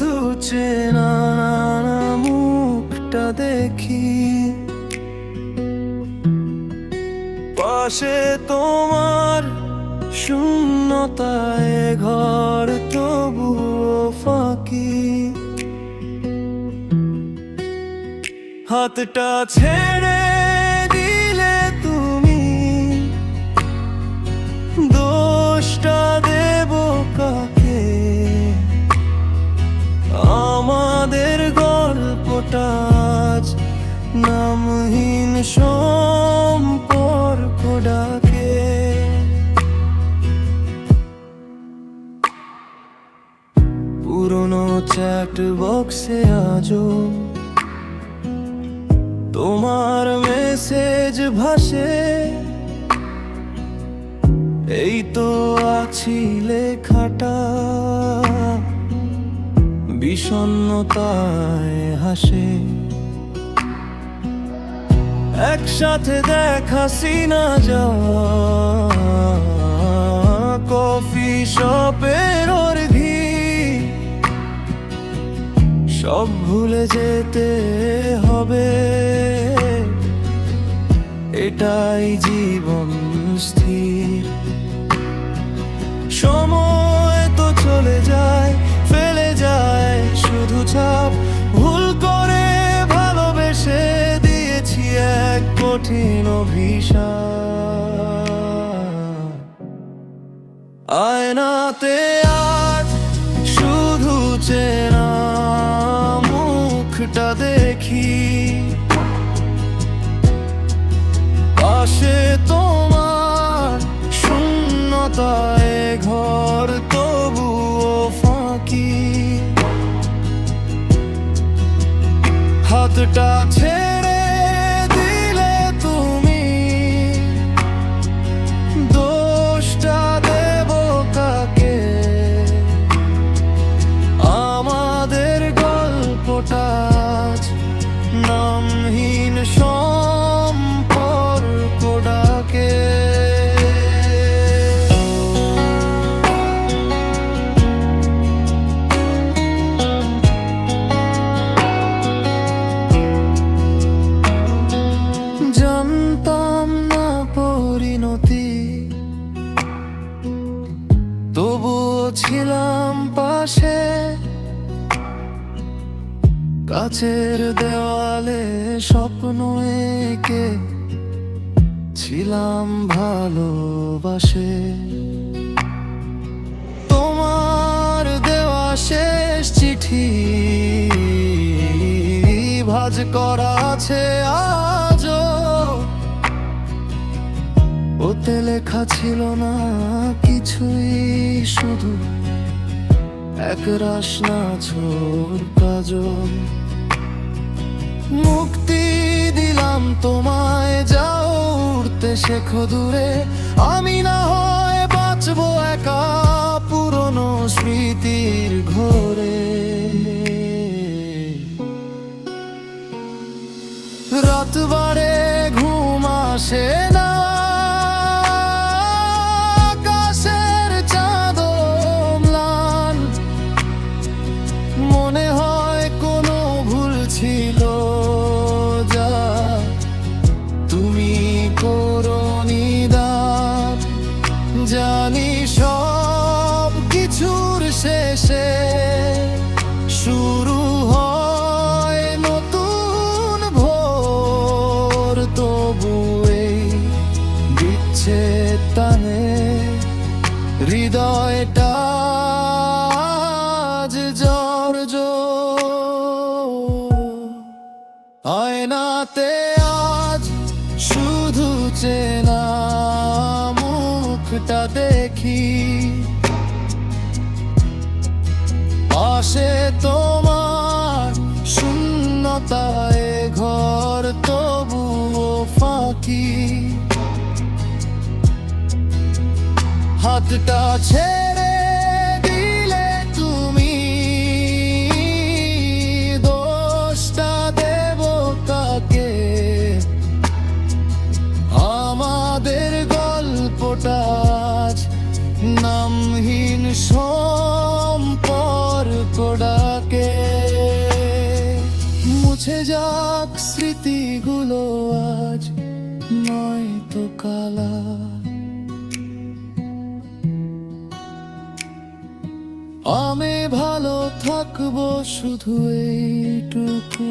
শুধু চেনা মুখটা দেখি। পাশে তোমার শূন্যতায় ঘর তবু ফাঁকি। হাতটা ছেড়ে আজ নামহীন সম্পর্ক ডাকে পুরনো চ্যাট বক্সে আজও তোমার মেসেজ ভাসে। এই তো আছি লেখাটা। বিষণ্ণতায় হাসে। একসাথে দেখা সিনা যা। কফি শপের অর্ঘি সব ভুলে যেতে হবে। এটাই জীবন স্থির। সময় কঠিন আয়নাতে আজ শুধু চেনা, মুখটা দেখি। পাশে তোমার শূন্যতায় ঘর, তবুও ফাঁকি। হাতটা ছেড়ে ছিলাম পাশে, কাছের দেওয়ালে স্বপ্ন এঁকে ছিলাম ভালোবাসে। তোমার দেওয়া শেষ চিঠি ভাজ করা আছে আজও। ওতে লেখা ছিল না কিছুই। শুধু এক রাসনা ছোর কাজল। মুক্তি দিলাম তোমায় যাও উড়তে শেখো দূরে। আমি না হয় বাঁচবো একা পুরনো স্মৃতির ঘরে। রাত সব কিছুর শেষে শুরু হয় নতুন ভোর। তবু এই বিচ্ছেদ টানে হৃদয়টা আয়নাতে আজ শুধু চেনা মুখটা দেখি পাশে তোমার শূন্যতায় ঘর, তবুও ফাঁকি। হাতটা ছেড়ে দিলে তুমি দোষটা দেব কাকে? আমাদের গল্পটা নামহীন সম্পর্ক ডাকে মুঝ মুছে যাক স্মৃতিগুলো আজ, নয় তো কালা আমি ভালো থাকব শুধু এইটুকু